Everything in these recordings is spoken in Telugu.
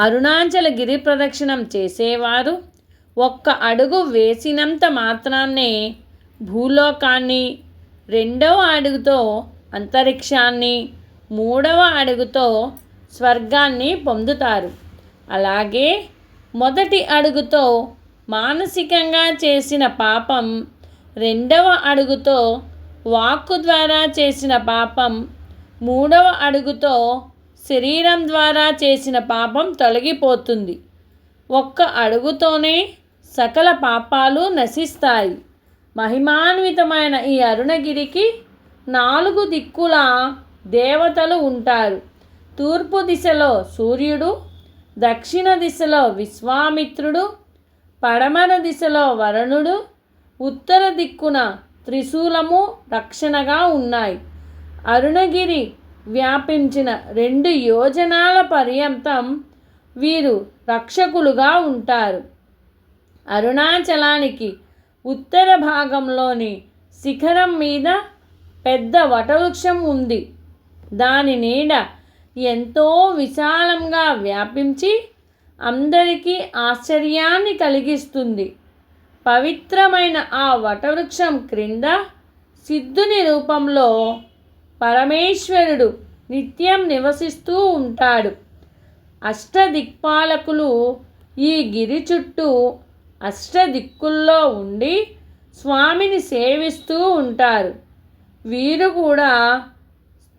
అరుణాచల గిరి ప్రదక్షిణం చేసేవారు. ఒక్క అడుగు వేసినంత మాత్రాన్నే భూలోకాన్ని రెండవ అడుగుతో అంతరిక్షాన్ని మూడవ అడుగుతో స్వర్గాన్ని పొందుతారు. అలాగే మొదటి అడుగుతో మానసికంగా చేసిన పాపం రెండవ అడుగుతో వాక్కు ద్వారా చేసిన పాపం మూడవ అడుగుతో శరీరం ద్వారా చేసిన పాపం తొలగిపోతుంది. ఒక్క అడుగుతోనే సకల పాపాలు నశిస్తాయి. మహిమాన్వితమైన ఈ అరుణగిరికి నాలుగు దిక్కుల దేవతలు ఉంటారు. తూర్పు దిశలో సూర్యుడు దక్షిణ దిశలో విశ్వామిత్రుడు పడమర దిశలో వరుణుడు ఉత్తర దిక్కున త్రిశూలము రక్షణగా ఉన్నాయి. అరుణగిరి వ్యాపించిన రెండు యోజనాల పర్యంతం వీరు రక్షకులుగా ఉంటారు. అరుణాచలానికి ఉత్తర భాగంలోని శిఖరం మీద పెద్ద వటవృక్షం ఉంది. దాని నీడ ఎంతో విశాలంగా వ్యాపించి అందరికీ ఆశ్చర్యాన్ని కలిగిస్తుంది. పవిత్రమైన ఆ వటవృక్షం క్రింద సిద్ధుని రూపంలో పరమేశ్వరుడు నిత్యం నివసిస్తూ ఉంటాడు. అష్టదిక్పాలకులు ఈ గిరి చుట్టూ అష్టదిక్కుల్లో ఉండి స్వామిని సేవిస్తూ ఉంటారు. వీరు కూడా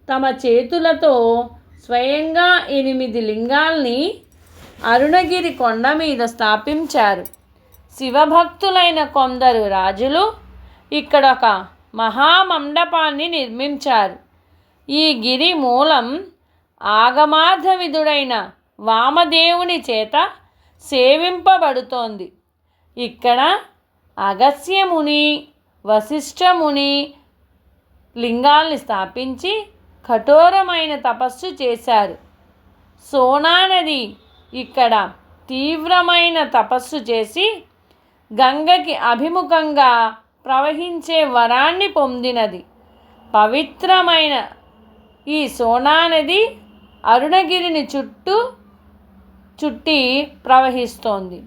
తమ చేతులతో స్వయంగా ఎనిమిది లింగాల్ని అరుణగిరి కొండ మీద స్థాపించారు. శివభక్తులైన కొందరు రాజులు ఇక్కడ ఒక మహామండపాన్ని నిర్మించారు. ఈ గిరి మూలం ఆగమార్థవిధుడైన వామదేవుని చేత సేవింపబడుతోంది. ఇక్కడ అగస్యముని వశిష్ఠముని లింగాల్ని స్థాపించి కఠోరమైన తపస్సు చేశారు. సోనా నది ఇక్కడ తీవ్రమైన తపస్సు చేసి గంగకి అభిముఖంగా ప్రవహించే వరాన్ని పొందినది. పవిత్రమైన ఈ సోనా నది అరుణగిరిని చుట్టూ చుట్టి ప్రవహిస్తోంది.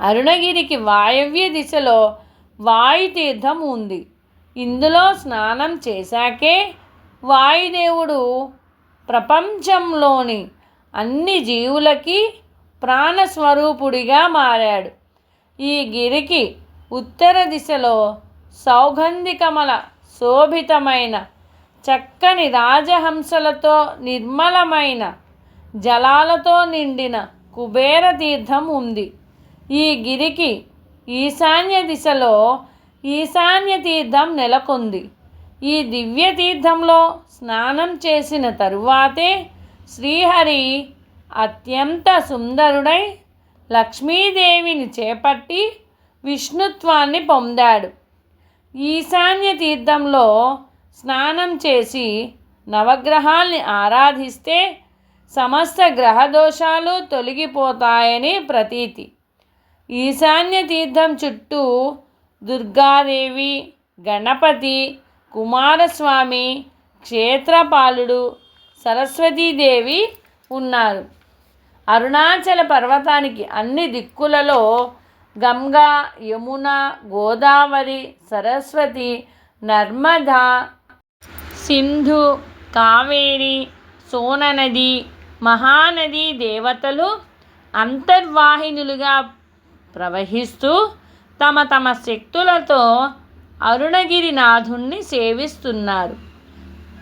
అరుణగిరికి వాయవ్య దిశలో వాయుతీర్థం ఉంది. ఇందులో స్నానం చేశాకే వాయుదేవుడు ప్రపంచంలోని అన్ని జీవులకి ప్రాణస్వరూపుడిగా మారాడు. ఈ గిరికి ఉత్తర దిశలో సౌగంధికమల శోభితమైన చక్కని రాజహంసలతో నిర్మలమైన జలాలతో నిండిన కుబేర తీర్థం ఉంది. ఈ గిరికి ఈశాన్య దిశలో ఈశాన్య తీర్థం నెలకొంది. ఈ దివ్య తీర్థంలో స్నానం చేసిన తరువాతే శ్రీహరి అత్యంత సుందరుడై లక్ష్మీదేవిని చేపట్టి విష్ణుత్వాన్ని పొందాడు. ఈశాన్య తీర్థంలో స్నానం చేసి నవగ్రహాల్ని ఆరాధిస్తే సమస్త గ్రహదోషాలు తొలగిపోతాయని ప్రతీతి. ఈశాన్య తీర్థం చుట్టూ దుర్గాదేవి గణపతి కుమారస్వామి క్షేత్రపాలుడు సరస్వతీదేవి ఉన్నారు. అరుణాచల పర్వతానికి అన్ని దిక్కులలో గంగా యమున గోదావరి సరస్వతి నర్మదా సింధు కావేరి సోననది మహానది దేవతలు అంతర్వాహినులుగా ప్రవహిస్తూ తమ తమ శక్తులతో అరుణగిరినాథుణ్ణి సేవిస్తున్నారు.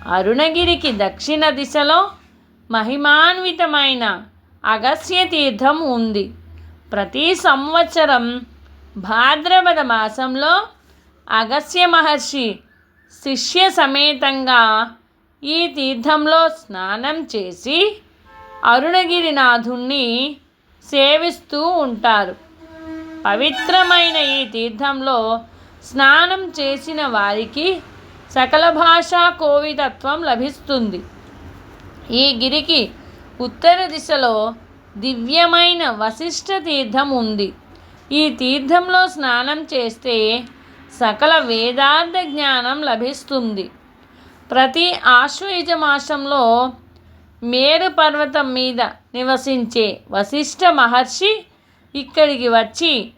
అరుణగిరికి దక్షిణ దిశలో మహిమాన్వితమైన అగస్య తీర్థం ఉంది. ప్రతి సంవత్సరం భాద్రపద మాసంలో అగస్య మహర్షి శిష్య సమేతంగా ఈ తీర్థంలో స్నానం చేసి అరుణగిరినాథుణ్ణి సేవిస్తూ ఉంటారు. పవిత్రమైన ఈ తీర్థంలో స్నానం చేసిన వారికి సకల భాషా కోవిదత్వం లభిస్తుంది. ఈ గిరికి ఉత్తర దిశలో దివ్యమైన వశిష్ఠ తీర్థం ఉంది. ఈ తీర్థంలో స్నానం చేస్తే సకల వేదార్థ జ్ఞానం లభిస్తుంది. ప్రతి ఆశ్వయుజ మాసంలో మేరు పర్వతం మీద నివసించే వశిష్ఠ మహర్షి ఇక్కడికి వచ్చి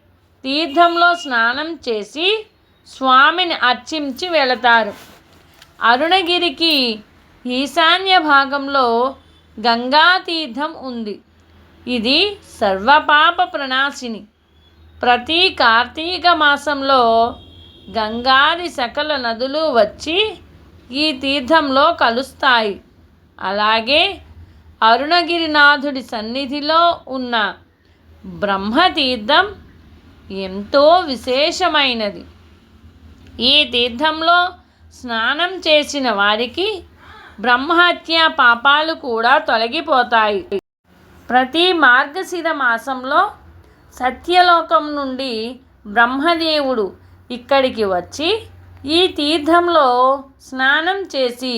తీర్థంలో స్నానం చేసి స్వామిని అర్చించి వెళతారు. అరుణగిరికి ఈశాన్య భాగంలో గంగా తీర్థం ఉంది. ఇది సర్వపాప ప్రణాశిని. ప్రతి కార్తీక మాసంలో గంగాది సకల నదులు వచ్చి ఈ తీర్థంలో కలుస్తాయి. అలాగే అరుణగిరినాథుడి సన్నిధిలో ఉన్న బ్రహ్మతీర్థం ఎంతో విశేషమైనది. ఈ తీర్థంలో స్నానం చేసిన వారికి బ్రహ్మహత్య పాపాలు కూడా తొలగిపోతాయి. ప్రతి మార్గశిర మాసంలో సత్యలోకం నుండి బ్రహ్మదేవుడు ఇక్కడికి వచ్చి ఈ తీర్థంలో స్నానం చేసి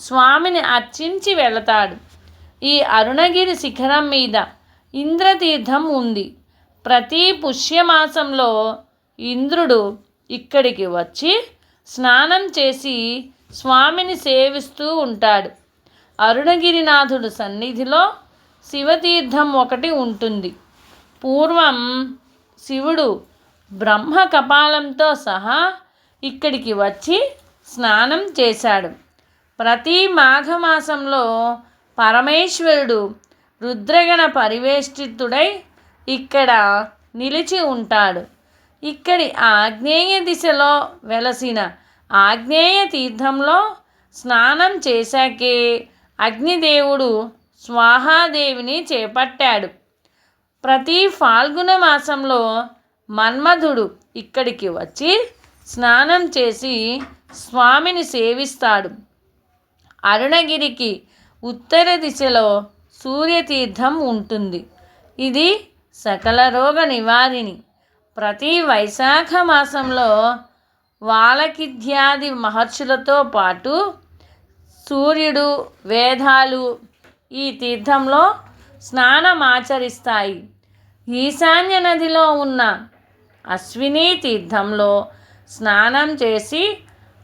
స్వామిని అర్చించి వెళతాడు. ఈ అరుణగిరి శిఖరం మీద ఇంద్రతీర్థం ఉంది. ప్రతి పుష్యమాసంలో ఇంద్రుడు ఇక్కడికి వచ్చి స్నానం చేసి స్వామిని సేవిస్తూ ఉంటాడు. అరుణగిరినాథుడు సన్నిధిలో శివతీర్థం ఒకటి ఉంటుంది. పూర్వం శివుడు బ్రహ్మ కపాలంతో సహా ఇక్కడికి వచ్చి స్నానం చేశాడు. ప్రతి మాఘమాసంలో పరమేశ్వరుడు రుద్రగణ పరివేష్టితుడై ఇక్కడ నిలిచి ఉంటాడు. ఇక్కడి ఆగ్నేయ దిశలో వెలసిన ఆగ్నేయ తీర్థంలో స్నానం చేశాకే అగ్నిదేవుడు స్వాహాదేవిని చేపట్టాడు. ప్రతి ఫాల్గుణ మాసంలో మన్మధుడు ఇక్కడికి వచ్చి స్నానం చేసి స్వామిని సేవిస్తాడు. అరుణగిరికి ఉత్తర దిశలో సూర్యతీర్థం ఉంటుంది. ఇది సకల రోగ నివారిణి. ప్రతి వైశాఖ మాసంలో వాలకిధ్యాది మహర్షులతో పాటు సూర్యుడు వేదాలు ఈ తీర్థంలో స్నానమాచరిస్తాయి. ఈశాన్య నదిలో ఉన్న అశ్విని తీర్థంలో స్నానం చేసి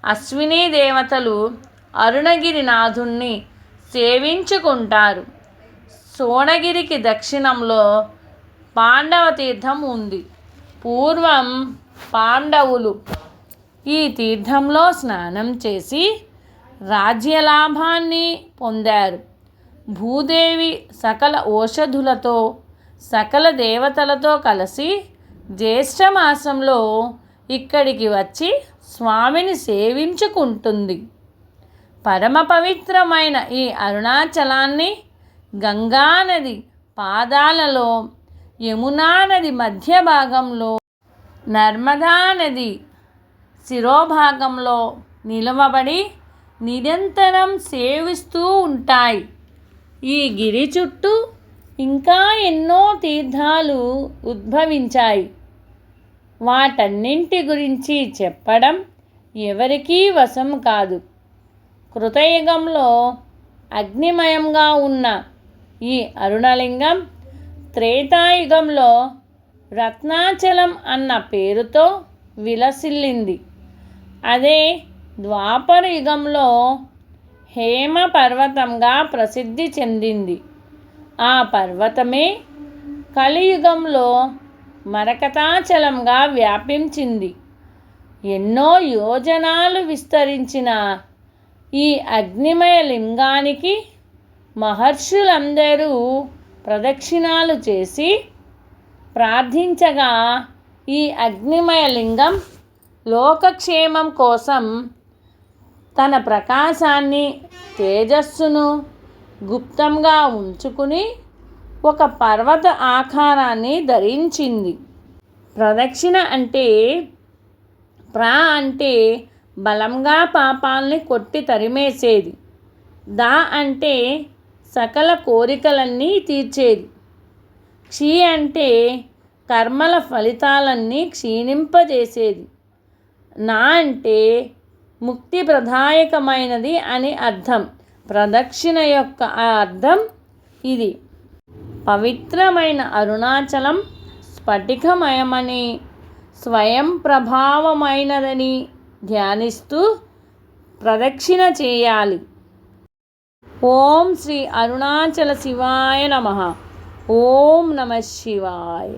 అశ్విని దేవతలు అరుణగిరినాథుణ్ణి సేవించుకుంటారు. సోణగిరికి దక్షిణంలో పాండవ తీర్థం ఉంది. పూర్వం పాండవులు ఈ తీర్థంలో స్నానం చేసి రాజ్యలాభాన్ని పొందారు. భూదేవి సకల ఓషధులతో సకల దేవతలతో కలిసి జ్యేష్ఠమాసంలో ఇక్కడికి వచ్చి స్వామిని సేవించుకుంటుంది. పరమ పవిత్రమైన ఈ అరుణాచలాన్ని గంగానది పాదాలలో యమునా నది మధ్య భాగంలో నర్మదా నది శిరోభాగంలో నిలవబడి నిరంతరం సేవిస్తూ ఉంటాయి. ఈ గిరి చుట్టూ ఇంకా ఎన్నో తీర్థాలు ఉద్భవించాయి. వాటన్నింటి గురించి చెప్పడం ఎవరికీ వశం కాదు. కృతయుగంలో అగ్నిమయంగా ఉన్న ఈ అరుణలింగం త్రేతాయుగంలో రత్నాచలం అన్న పేరుతో విలసిల్లింది. అదే ద్వాపర యుగంలో హేమ పర్వతంగా ప్రసిద్ధి చెందింది. ఆ పర్వతమే కలియుగంలో మరకతాచలంగా వ్యాపించింది. ఎన్నో యోజనాలు విస్తరించిన ఈ అగ్నిమయ లింగానికి మహర్షులందరూ ప్రదక్షిణాలు చేసి ప్రార్థించగా ఈ అగ్నిమయ లింగం లోకక్షేమం కోసం తన ప్రకాశాన్ని తేజస్సును గుప్తంగా ఉంచుకుని ఒక పర్వత ఆకారాన్ని ధరించింది. ప్రదక్షిణ అంటే ప్రా అంటే బలంగా పాపాల్ని కొట్టి తరిమేసేది. దా అంటే సకల కోరికలన్నీ తీర్చేది. క్షీ అంటే కర్మల ఫలితాలన్నీ క్షీణింపజేసేది. నా అంటే ముక్తి ప్రదాయకమైనది అని అర్థం. ప్రదక్షిణ యొక్క అర్థం ఇది. పవిత్రమైన అరుణాచలం స్ఫటికమయమని స్వయం ప్రభావమైనదని ధ్యానిస్తూ ప్రదక్షిణ చేయాలి. ఓం శ్రీ అరుణాచల శివాయ నమ. ఓం నమ శివాయ.